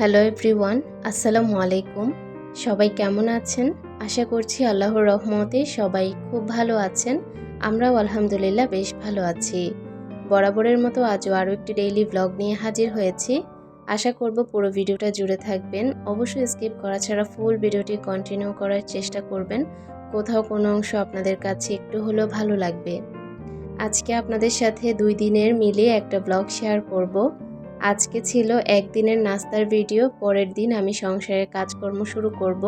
Hello everyone আসসালামু আলাইকুম সবাই কেমন আছেন? আশা করছি আল্লাহর রহমতে সবাই খুব ভালো আছেন। আমরাও আলহামদুলিল্লাহ বেশ ভালো আছি। বরাবরের মতো আজও আরও একটি ডেইলি ব্লগ নিয়ে হাজির হয়েছি। আশা করব পুরো ভিডিওটা জুড়ে থাকবেন। অবশ্যই স্কিপ করা ছাড়া ফুল ভিডিওটি কন্টিনিউ করার চেষ্টা করবেন। কোথাও কোনো অংশ আপনাদের কাছে একটু হলেও ভালো লাগবে। আজকে আপনাদের সাথে দুই দিনের মিলিয়ে একটা ব্লগ শেয়ার করব। আজকে ছিল একদিনের নাস্তার ভিডিও, পরের দিন আমি সংসারের কাজকর্ম শুরু করব।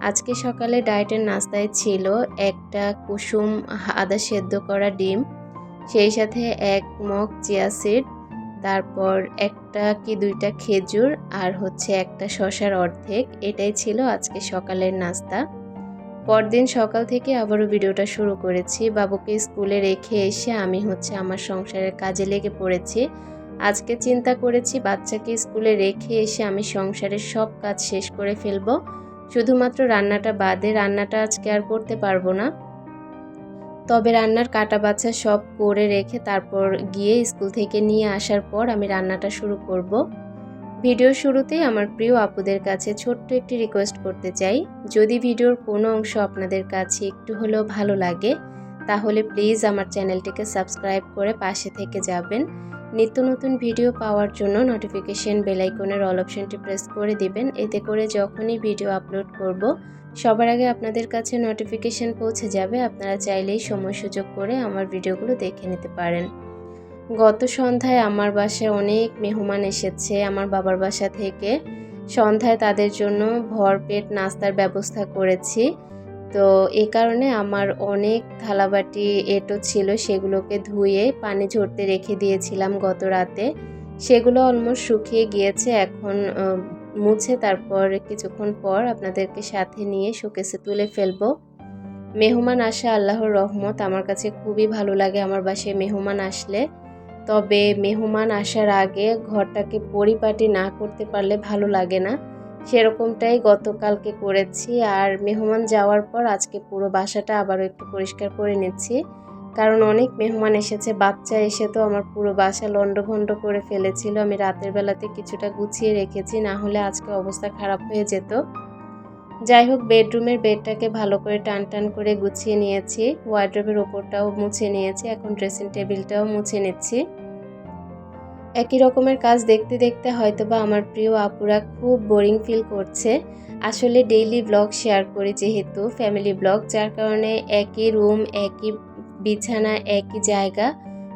আজকে সকালে ডায়েটের নাস্তায় ছিল একটা কুসুম আদা সেদ্ধ করা ডিম, সেই সাথে এক মগ চিয়া সিড, তারপর একটা কি দুইটা খেজুর আর হচ্ছে একটা শশার অর্ধেক। এটাই ছিল আজকে সকালের নাস্তা। পরদিন সকাল থেকে আবারও ভিডিওটা শুরু করেছি। বাবুকে স্কুলে রেখে এসে আমি হচ্ছে আমার সংসারের কাজে লেগে পড়েছি। আজকে চিন্তা করেছি বাচ্চাকে স্কুলে রেখে এসে আমি সংসারের সব কাজ শেষ করে ফেলব। শুধুমাত্র রান্নাটা বাদে রান্নাটা আজকে আর করতে পারব না। তবে রান্নার কাটা বাচ্চা সব করে রেখে তারপর গিয়ে স্কুল থেকে নিয়ে আসার পর আমি রান্নাটা শুরু করব। ভিডিও শুরুতেই আমার প্রিয় আপুদের কাছে ছোট্ট একটি রিকোয়েস্ট করতে চাই। যদি ভিডিওর কোনো অংশ আপনাদের কাছে একটু হলেও ভালো লাগে, তাহলে প্লিজ আমার চ্যানেলটিকে সাবস্ক্রাইব করে পাশে থেকে যাবেন। নিত্য নতুন ভিডিও পাওয়ার জন্য নোটিফিকেশন বেলাইকনের অল অপশনটি প্রেস করে দিবেন। এতে করে যখনই ভিডিও আপলোড করব, সবার আগে আপনাদের কাছে নোটিফিকেশন পৌঁছে যাবে। আপনারা চাইলেই সময় সুযোগ করে আমার ভিডিওগুলো দেখে নিতে পারেন। গত সন্ধ্যায় আমার বাসায় অনেক মেহমান এসেছে। আমার বাবার বাসা থেকে সন্ধ্যায় তাদের জন্য ভরপেট নাস্তার ব্যবস্থা করেছি। তো এই কারণে আমার অনেক থালাবাটি এটো ছিল, সেগুলোকে ধুয়ে পানি ঝরতে রেখে দিয়েছিলাম গত রাতে সেগুলো অলমোস্ট শুকিয়ে গিয়েছে, এখন মুছে তারপর কিছুক্ষণ পর আপনাদেরকে সাথে নিয়ে শোকেসে তুলে ফেলব। মেহমান আসা আল্লাহর রহমত, আমার কাছে খুবই ভালো লাগে আমার বাসায় মেহমান আসলে। তবে মেহমান আসার আগে ঘরটাকে পরিপাটি না করতে পারলে ভালো লাগে না। সেরকমটাই গতকালকে করেছি আর মেহমান যাওয়ার পর আজকে পুরো বাসাটা আবারও একটু পরিষ্কার করে নিচ্ছি। কারণ অনেক মেহমান এসেছে, বাচ্চা এসে তো আমার পুরো বাসা লণ্ডভণ্ড করে ফেলেছিল। আমি রাতের বেলাতে কিছুটা গুছিয়ে রেখেছি, না হলে আজকে অবস্থা খারাপ হয়ে যেত। যাই হোক, বেডরুমের বেডটাকে ভালো করে টান টান করে গুছিয়ে নিয়েছি। ওয়ার্ড্রোবের ওপরটাও মুছে নিয়েছি, এখন ড্রেসিং টেবিলটাও মুছে নিচ্ছি। একই রকমের কাজ দেখতে দেখতে হয়তো বা আমার প্রিয় আপুরা খুব বোরিং ফিল করছে। আসলে ডেইলি ব্লগ শেয়ার করি যেহেতু ফ্যামিলি ব্লগ যার কারণে একই রুম একই বিছানা, একই জায়গা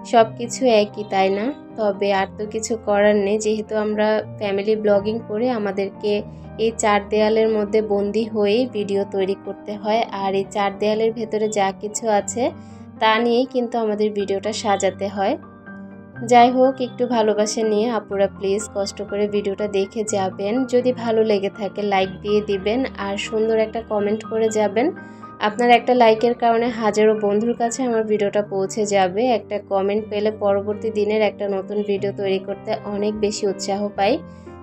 সব কিছু একই, তাই না? তবে আর তো কিছু করার নেই। যেহেতু আমরা ফ্যামিলি ব্লগিং করে আমাদেরকে এই চার দেয়ালের মধ্যে বন্দি হয়েই ভিডিও তৈরি করতে হয়। আর এই চার দেয়ালের ভেতরে যা কিছু আছে, তা নিয়েই কিন্তু আমাদের ভিডিওটা সাজাতে হয়। যাই হোক, একটু ভালোবাসা নিয়ে আপুরা প্লিজ কষ্ট করে ভিডিওটা দেখে যাবেন। যদি ভালো লেগে থাকে লাইক দিয়ে দিবেন আর সুন্দর একটা কমেন্ট করে যাবেন। আপনার একটা লাইকের কারণে হাজারো বন্ধুর কাছে আমার ভিডিওটা পৌঁছে যাবে। একটা কমেন্ট পেলে পরবর্তী দিনের একটা নতুন ভিডিও তৈরি করতে অনেক বেশি উৎসাহ পাই।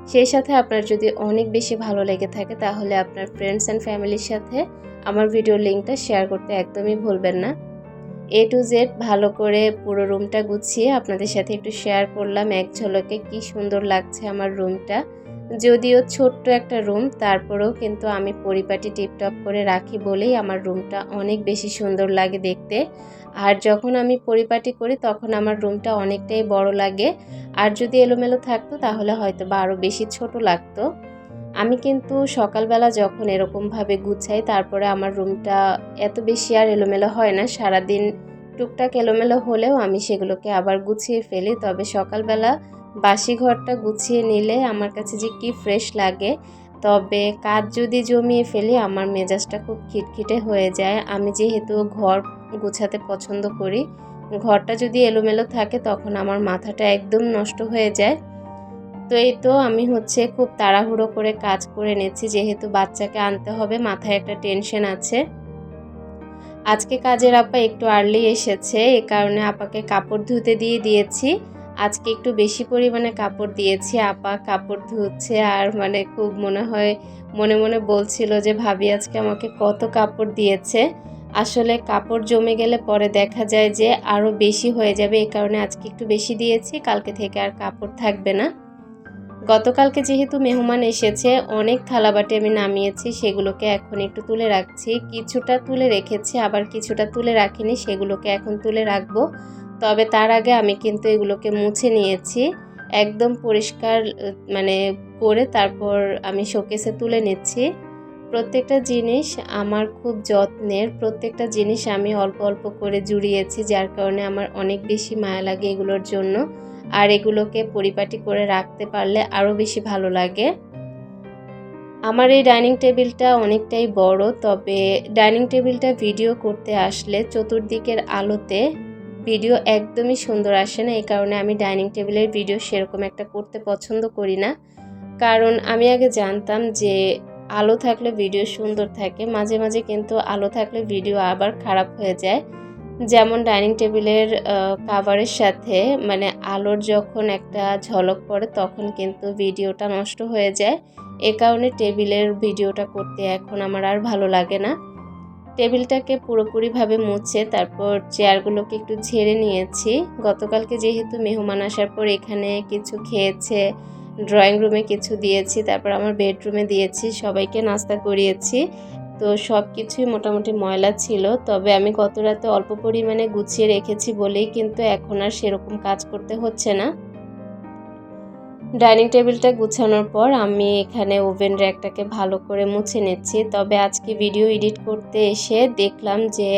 সেই সাথে আপনার যদি অনেক বেশি ভালো লেগে থাকে, তাহলে আপনার ফ্রেন্ডস অ্যান্ড ফ্যামিলির সাথে আমার ভিডিও লিঙ্কটা শেয়ার করতে একদমই ভুলবেন না। এ টু জেড ভালো করে পুরো রুমটা গুছিয়ে আপনাদের সাথে একটু শেয়ার করলাম। এক ঝলকে কি সুন্দর লাগছে আমার রুমটা। যদিও ছোট্ট একটা রুম, তারপরেও কিন্তু আমি পরিপাটি টিপটপ করে রাখি বলেই আমার রুমটা অনেক বেশি সুন্দর লাগে দেখতে। আর যখন আমি পরিপাটি করি, তখন আমার রুমটা অনেকটাই বড় লাগে। আর যদি এলোমেলো থাকতো, তাহলে হয়তো বা আরও বেশি ছোট লাগতো। আমি কিন্তু সকালবেলা যখন এরকমভাবে গুছাই, তারপরে আমার রুমটা এত বেশি আর এলোমেলো হয় না। সারাদিন টুকটাক এলোমেলো হলেও আমি সেগুলোকে আবার গুছিয়ে ফেলি। তবে সকালবেলা বাসি ঘরটা গুছিয়ে নিলে আমার কাছে যে কি ফ্রেশ লাগে, তবে কাজ যদি জমিয়ে ফেলি আমার মেজাজটা খুব খিটখিটে হয়ে যায়। আমি যেহেতু ঘর গুছাতে পছন্দ করি, ঘরটা যদি এলোমেলো থাকে তখন আমার মাথাটা একদম নষ্ট হয়ে যায়। তো এই তো আমি হচ্ছে খুব তাড়াহুড়ো করে কাজ করে নিচ্ছি যেহেতু বাচ্চাকে আনতে হবে, মাথায় একটা টেনশন আছে। আজকে কাজের আপা একটু আর্লি এসেছে, এ কারণে আপাকে কাপড় ধুতে দিয়ে দিয়েছি। আজকে একটু বেশি পরিমাণে কাপড় দিয়েছি, আপা কাপড় ধুচ্ছে আর মানে খুব মনে হয়, মনে মনে বলছিল যে, ভাবি আজকে আমাকে কত কাপড় দিয়েছে? আসলে কাপড় জমে গেলে পরে দেখা যায় যে আরও বেশি হয়ে যাবে। এই কারণে আজকে একটু বেশি দিয়েছি, কালকে থেকে আর কাপড় থাকবে না। গতকালকে যেহেতু মেহমান এসেছে, অনেক থালাবাটি আমি নামিয়েছি, সেগুলোকে এখন একটু তুলে রাখছি। কিছুটা তুলে রেখেছি, আবার কিছুটা তুলে রাখিনি, সেগুলোকে এখন তুলে রাখব। তবে তার আগে আমি কিন্তু এগুলোকে মুছে নিয়েছি, একদম পরিষ্কার মানে করে তারপর আমি শোকেসে তুলে নিচ্ছি। প্রত্যেকটা জিনিস আমার খুব যত্নের, প্রত্যেকটা জিনিস আমি অল্প অল্প করে জুড়িয়েছি, যার কারণে আমার অনেক বেশি মায়া লাগে এগুলোর জন্য। আর এগুলোকে পরিপাটি করে রাখতে পারলে আরও বেশি ভালো লাগে। আমার এই ডাইনিং টেবিলটা অনেকটাই বড়, তবে ডাইনিং টেবিলটা ভিডিও করতে আসলে চতুর্দিকের আলোতে ভিডিও একদমই সুন্দর আসে না, এই কারণে আমি ডাইনিং টেবিলের ভিডিও সেরকম একটা করতে পছন্দ করি না। কারণ আমি আগে জানতাম যে আলো থাকলে ভিডিও সুন্দর থাকে, মাঝে মাঝে কিন্তু আলো থাকলে ভিডিও আবার খারাপ হয়ে যায়। যেমন ডাইনিং টেবিলের কাভারের সাথে মানে আলোর যখন একটা ঝলক পড়ে তখন কিন্তু ভিডিওটা নষ্ট হয়ে যায়। এ কারণে টেবিলের ভিডিওটা করতে এখন আমার আর ভালো লাগে না। টেবিলটাকে পুরোপুরিভাবে মুছে তারপর চেয়ারগুলোকে একটু ঝেড়ে নিয়েছি। গতকালকে যেহেতু মেহমান আসার পর এখানে কিছু খেয়েছে, ড্রয়িং রুমে কিছু দিয়েছি, তারপর আমার বেডরুমে দিয়েছি, সবাইকে নাস্তা করিয়েছি। তো সব কিছুই মোটামুটি ময়লা ছিল। তবে আমি গত রাতে অল্প পরিমাণে গুছিয়ে রেখেছি বলেই কিন্তু এখন আর সেরকম কাজ করতে হচ্ছে না। ডাইনিং টেবিলটা গুছানোর পর আমি এখানে ওভেন র্যাকটাকে ভালো করে মুছে নিচ্ছি। তবে আজকে ভিডিও এডিট করতে এসে দেখলাম যে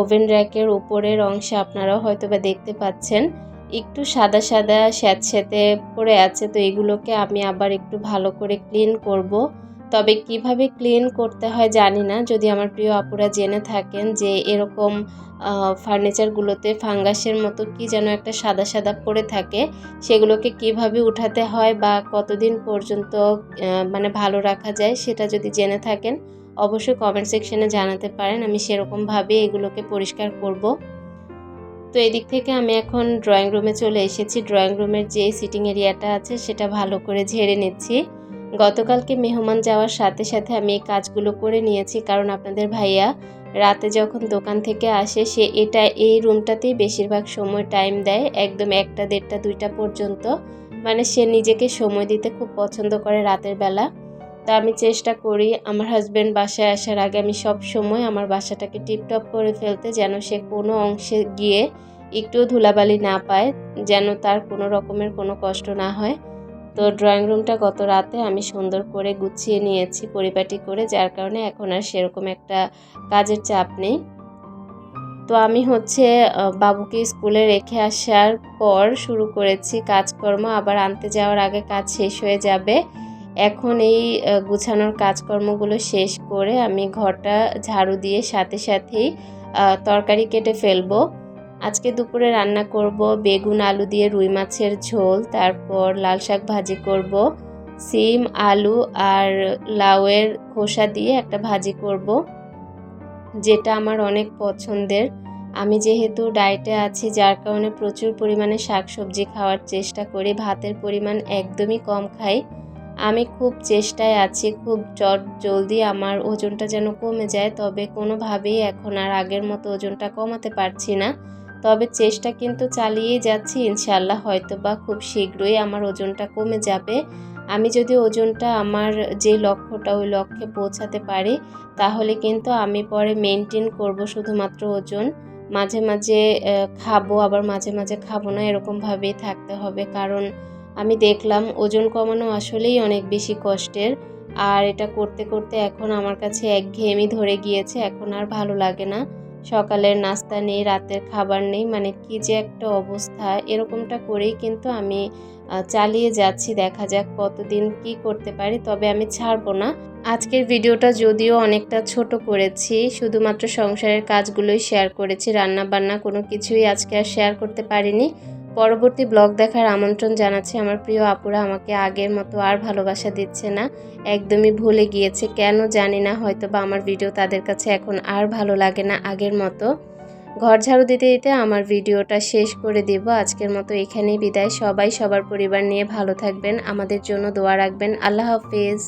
ওভেন র্যাকের উপরের অংশে আপনারাও হয়তো বা দেখতে পাচ্ছেন। একটু সাদা সাদা স্যাঁতস্যাঁতে পড়ে আছে, তো এগুলোকে আমি আবার একটু ভালো করে ক্লিন করব। তবে কীভাবে ক্লিন করতে হয় জানি না। যদি আমার প্রিয় আপুরা জেনে থাকেন যে এরকম ফার্নিচারগুলোতে ফাঙ্গাসের মতো কি যেন একটা সাদা সাদা পড়ে থাকে, সেগুলোকে কীভাবে উঠাতে হয় বা কতদিন পর্যন্ত মানে ভালো রাখা যায় সেটা যদি জেনে থাকেন, অবশ্যই কমেন্ট সেকশনে জানাতে পারেন। আমি সেরকমভাবে এগুলোকে পরিষ্কার করব। তো এদিক থেকে আমি এখন ড্রয়িং রুমে চলে এসেছি। ড্রয়িং রুমের যে সিটিং এরিয়াটা আছে সেটা ভালো করে ঝেড়ে নিচ্ছি। গতকালকে মেহমান যাওয়ার সাথে সাথে আমি এই কাজগুলো করে নিয়েছি, কারণ আপনাদের ভাইয়া রাতে যখন দোকান থেকে আসে, সে এটা এই রুমটাতেই বেশিরভাগ সময় টাইম দেয়, একদম একটা দেড়টা, দুইটা পর্যন্ত। মানে সে নিজেকে সময় দিতে খুব পছন্দ করে রাতের বেলা। তা আমি চেষ্টা করি আমার হাজব্যান্ড বাসায় আসার আগে আমি সব সময় আমার বাসাটাকে টিপটপ করে ফেলতে, যেন সে কোনো অংশে গিয়ে একটু ধুলাবালি না পায়, যেন তার কোনো রকমের কোনো কষ্ট না হয়। তো ড্রয়িং রুমটা গত রাতে আমি সুন্দর করে গুছিয়ে নিয়েছি পরিপাটি করে, যার কারণে এখন আর সেরকম একটা কাজের চাপ নেই। তো আমি হচ্ছে বাবুকে স্কুলে রেখে আসার পর শুরু করেছি কাজকর্ম, আবার আনতে যাওয়ার আগে কাজ শেষ হয়ে যাবে। এখন এই গুছানোর কাজকর্মগুলো শেষ করে আমি ঘরটা ঝাড়ু দিয়ে সাথে সাথেই তরকারি কেটে ফেলব। আজকে দুপুরে রান্না করব বেগুন আলু দিয়ে রুই মাছের ঝোল, তারপর লাল শাক ভাজি করব, সিম, আলু আর লাউয়ের খোসা দিয়ে একটা ভাজি করব, যেটা আমার অনেক পছন্দের। আমি যেহেতু ডায়েটে আছি, যার কারণে প্রচুর পরিমাণে শাকসবজি খাওয়ার চেষ্টা করি, ভাতের পরিমাণ একদমই কম খাই। আমি খুব চেষ্টায় আছি, খুব চট জলদি আমার ওজনটা যেন কমে যায়, তবে কোনোভাবেই এখন আর আগের মতো ওজনটা কমাতে পারছি না। তবে চেষ্টা কিন্তু চালিয়েই যাচ্ছি ইনশাল্লাহ হয়তো বা খুব শীঘ্রই আমার ওজনটা কমে যাবে। আমি যদি ওজনটা আমার যে লক্ষ্যটা ওই লক্ষ্যে পৌঁছাতে পারি, তাহলে কিন্তু আমি পরে মেনটেন করব শুধুমাত্র ওজন। মাঝে মাঝে খাব, আবার মাঝে মাঝে খাব না, এরকমভাবেই থাকতে হবে। কারণ আমি দেখলাম ওজন কমানো আসলেই অনেক বেশি কষ্টের। আর এটা করতে করতে এখন আমার কাছে একঘেয়েমি ধরে গিয়েছে, এখন আর ভালো লাগে না। সকালের নাস্তা নেই, রাতের খাবার নেই মানে কি যে একটা অবস্থা। এরকমটা করেই কিন্তু আমি চালিয়ে যাচ্ছি, দেখা যাক কতদিন কি করতে পারি, তবে আমি ছাড়বো না। আজকের ভিডিওটা যদিও অনেকটা ছোট করেছি, শুধুমাত্র সংসারের কাজগুলোই শেয়ার করেছি রান্না বান্না কোনো কিছুই আজকে আর শেয়ার করতে পারিনি। পরবর্তী ব্লগ দেখার আমন্ত্রণ জানাচ্ছি। আমার প্রিয় আপুরা, আমাকে আগের মতো আর ভালোবাসা দিচ্ছে না। একদমই ভুলে গিয়েছে, কেন জানি না হয়তো বা আমার ভিডিও তাদের কাছে এখন আর ভালো লাগে না আগের মতো। ঘর ঝাড়ু দিতে দিতে আমার ভিডিওটা শেষ করে দেব। আজকের মতো এখানেই বিদায়। সবাই সবার পরিবার নিয়ে ভালো থাকবেন। আমাদের জন্য দোয়া রাখবেন। আল্লাহ হাফিজ।